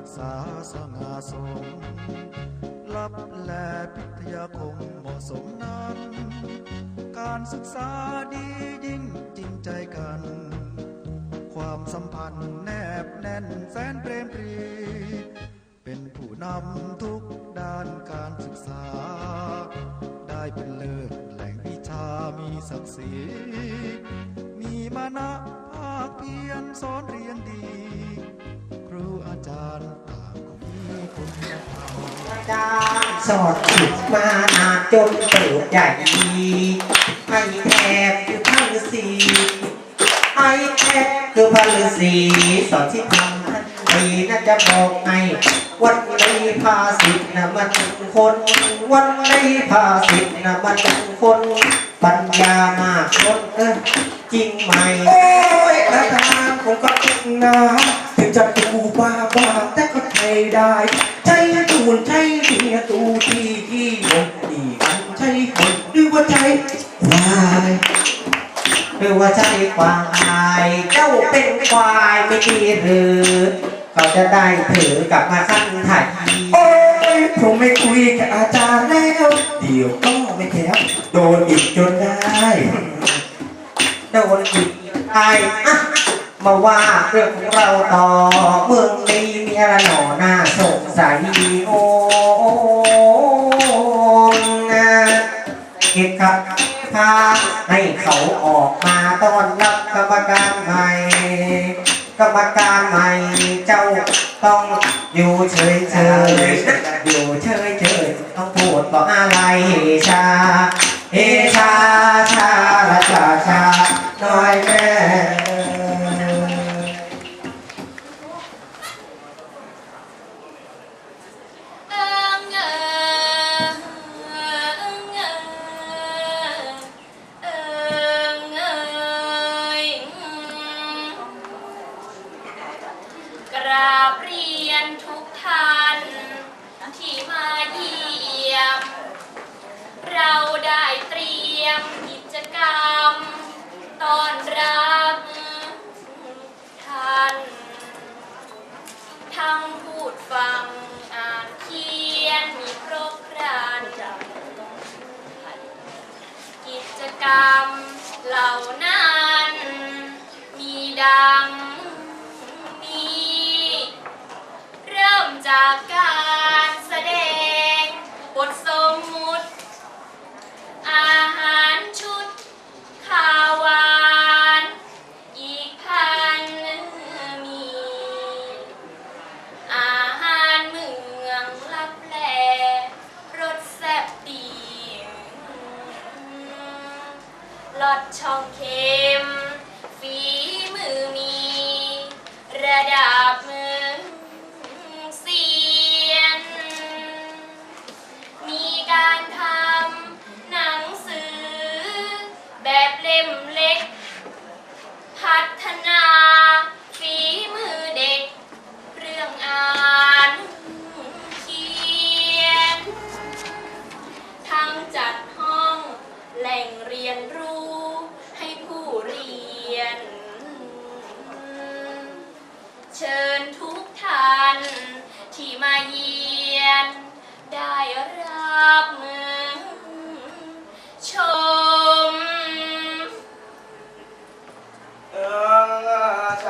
ศึกษาสง่าสมลับแลพิทยาคมเหมาะสมนั้น การศึกษาดียิ่งจริงใจกัน ความสัมพันธ์แนบแน่นแสนเปรมปรี เป็นผู้นำทุกด้านการศึกษา ได้เป็นเลิศแหล่งวิชามีศักดิ์ศรี มีมานะภาคเพียรสอนเรียนดี รูอาจารย์ต่างก็มีคุณธรรมจารย์สอดขุดมานาจนเติบใหญ่ให้แทบคือพันฤาษีไอแทบคือพันฤาษีสอนที่ทำทันทีน่าจะบอกไงวันนี้ภาษิตนะมันคน วันนี้ภาษิตนะมันคน ปัญญามากคนเออจริงไหมโอ้ยอาจารย์ผมก็ติดนะ ว่าใช่ควายเจ้าเป็นควายไม่ดีหรือเขาจะได้ถือกลับมาขั้นถ่ายโอ้ยผมไม่คุยกับอาจารย์แล้ว เดี๋ยวก็ไม่แถวโดนอีกจนได้โดนอีกไอ้อะมาว่าเรื่องของเราต่อเมืองนี้มีอะไรหนอหน้าสงสัยโอ้นะเก็บครับพา ให้เขาออกมาต้อนรับกรรมการใหม่ กรรมการใหม่ เจ้าต้องอยู่เฉยเฉยๆอยู่เฉยเฉยๆต้องพูดบอกอะไรเฮชา เฮชาชาละชาชาน้อยแม่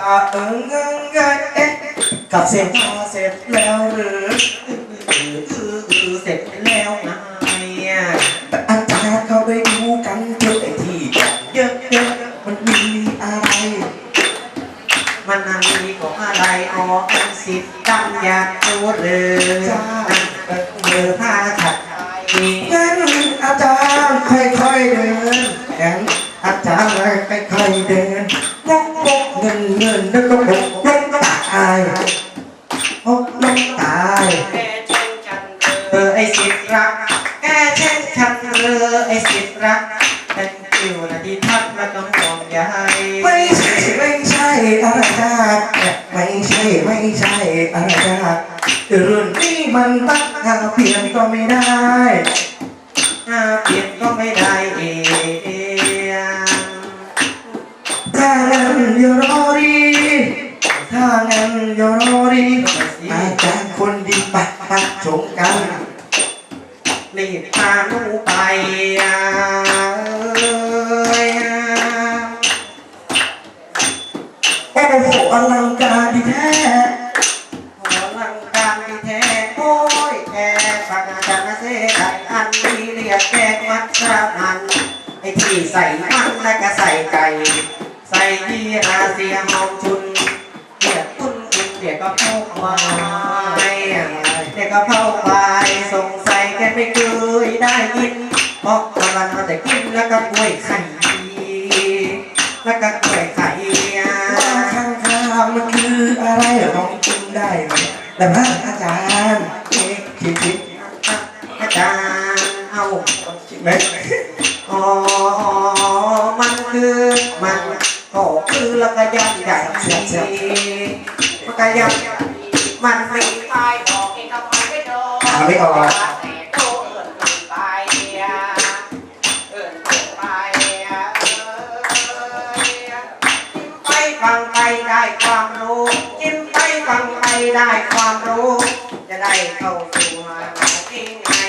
เอิงเอิงเอิงเอ๊ะกับเสร็จพอเสร็จแล้วหรือคือคือคือเสร็จแล้วไงอะแต่อาจารย์เขาไปดูกันเถอะไอ้ที่กันเยอะๆมันมีอะไร มันอันนี้ของอะไรอออันสิบตั้งอยากรู้เลยนั่นก็คือผ้า แล้วก็บกลงตายงกลงตายแกเช่นฉันเธอไอ้สิทธิ์รัก แกเช่นฉันเธอไอ้สิทธิ์รักเป็นอยู่นะที่ทักมาต้องห่วงใยไม่ใช่ไม่ใช่อะไรจ้าไม่ใช่ไม่ใช่อะไรจ้ารุ่นนี้มันตั้งหาเปลี่ยนก็ไม่ได้หาเปลี่ยนก็ไม่ได้ งั้นอย่ารอรีถ้างั้นอย่ารอรีอาจไปไปชมกันรีบพาหนูไปอะเอ้ยโอ้โหอลังการดีแท้ขอลังการดีแท้โอ้ยแค่ฟังอาจารย์เสกอันนี้เรียกแกงมัดกระมันไอที่ใส่มันและก็ใส่ไก่ ใส่ที่อาเซียหอมชุนเรียกตุ้นกิน เรียกก็เข้าควายเรียกก็เข้าควายสงสัยแกไม่เคยได้ยินเพราะตอนเราแต่กินแล้วก็กล้วยไข่แล้วก็กล้วยไข่ข้างข้างมันคืออะไรลองกินได้ไหมแต่พระอาจารย์เอ๊ะคิดคิดอาจารย์เอาคิดไหมอ๋อมันคือมันก็คือแล้วก็ยันใหญ่มันก็ ยันมันไม่ตายบอกเองทำไมไปโดนไม่ออกแต่โตเอิญไปอะเอิญไปอะเอ้ยไปฟังไปได้ความรู้ยิ้มไปฟังไปได้ความรู้ จะได้เข้าสู่หามจริง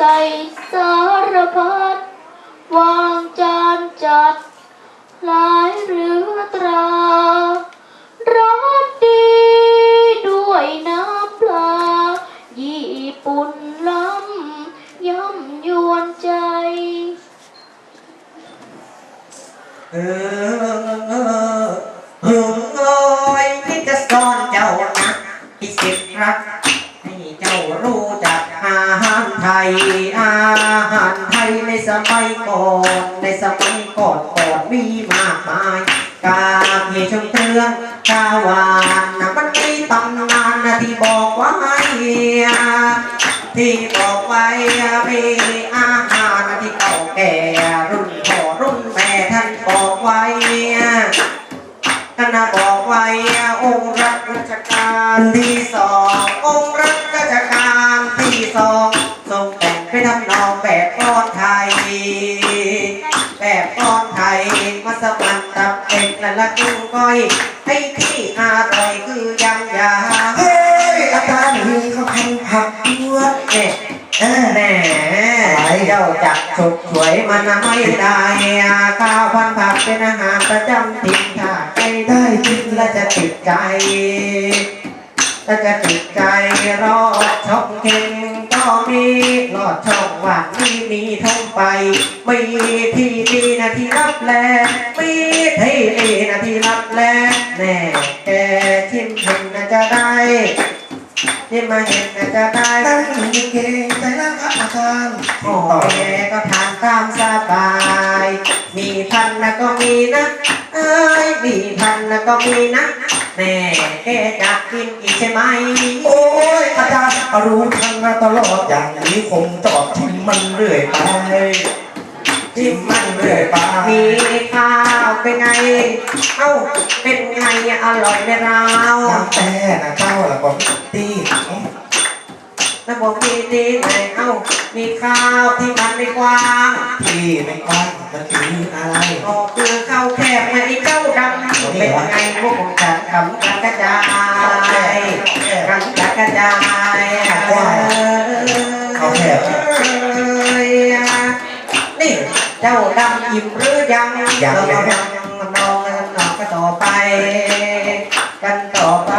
ใส่สารพัดวางจานจัดหลายเรือตรารสดีด้วยน้ำปลา ญี่ปุ่นล้ำย่ำยวนใจ เออ ยอาหารไทยในสมัยก่อนในสมัยก่อนก่อนมีมากมายกาเพชมเตืองกาวานนะมันมีตำนานนะที่บอกไว้ที่บอกไว้มีอาหารที่เก่าแก่รุ่นพ่อรุ่นแม่ท่านบอกไว้ท่านบอกไว้องค์รัชกาลที่สององค์ ทรงแต่งให้ทำนองแบบก้อนไทย แบบก้อนไทยมาสมันตับเป็ดและละกุ้งก้อย ให้ที่อาต่อยคือยำยาเฮ้ยอาจารย์มีข้าพันผักด้วยเนี่ยเออแหน่เจ้าจักฉกฉวยมันไม่ได้ข้าวพันผักเป็นอาหารประจำถิ่นถ้าใครได้กินแล้วจะติดใจถ้าจะติดใจรอดช่องเก่ง ก็มีรอดช่องหวานมีมีท่องไป มีที่ดีนะที่รับแลมีที่ดีนะที่รับแลแน่แกชิมเห็นนะจะได้ชิมมาเห็นนะจะได้นั่งอยู่เก่งใจแล้วครับอาจารโอ้แกก็ทานตามสบาย มีพันนะก็มีนะ เอ้ยมีพันนะก็มีนะ แน่แกจะกินอีกใช่ไหม โอ้ยอาจารย์รู้ทันมาตลอดอย่างนี้คงจอดทิมมันเรื่อยไปทิมมันเรื่อยไปมีข้าวเป็นไง เอ้า เป็นไงอร่อยไหมเราน้ำแต่นะเจ้าแล้วก็ตี แล้วบอกมีดีไหนเอ้า มีข้าวที่มันไม่กว้างที่ไม่กว้างมันคืออะไรก็คือข้าวแคบไม่เจ้าดำเป็นไงพวกผมจะทำกันกระจายกันกระจายข้าวแคบนี่เจ้าดำอิ่มหรือยังยังเรายังนองกันนองกันต่อไป กันต่อไป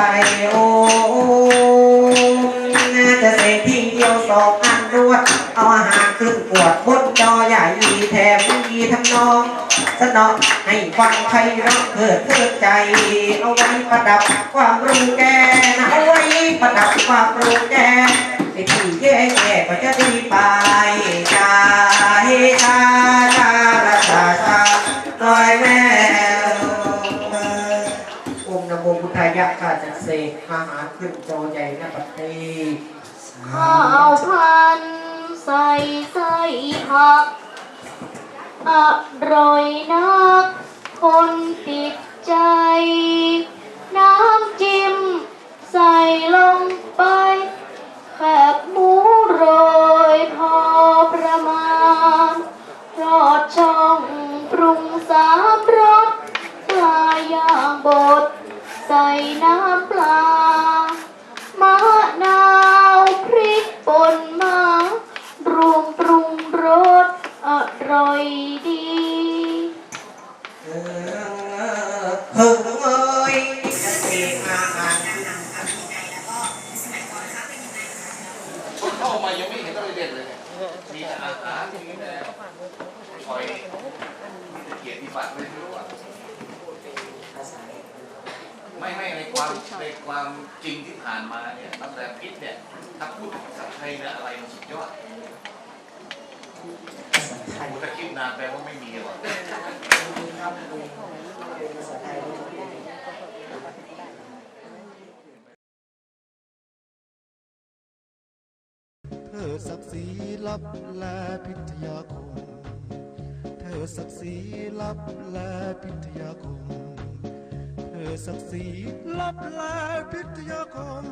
ำนองสนองให้ฟังใครร้องเพิดเพลิดใจ เอาไว้ประดับความรู้แกนะเอาไว้ประดับความรู้แกแกไม่ที่แย่แย่ก็จะดีไปชาเฮชาชาละชาชาลอยแมวองค์นโมพุทธายะข้าจะเสกอาหารขึ้นจอใหญ่นาปัตตีข้าวพันใส่ใส่ผัก อร่อยนัก คนติดใจ น้ำจิ้มใส่ลงไปแคบหมูโรยพอประมาณรอดช่องปรุงสามรสปลาย่างบด ใส่น้ำปลา มีแต่อาหารมีแต่คอยมีแต่เกียรติบัตรไม่รู้ว่าไม่ไม่ในความในความจริงที่ผ่านมาเนี่ยตั้งแต่พิษเนี่ยถ้าพูดถึงภาษาไทยนะอะไรมันสุดยอดถ้าคิดนานแปลว่าไม่มีหรอก เธอศักดิ์ศรีลับแลพิทยาคม เธอศักดิ์ศรีลับแลพิทยาคม เธอศักดิ์ศรีลับแลพิทยาคม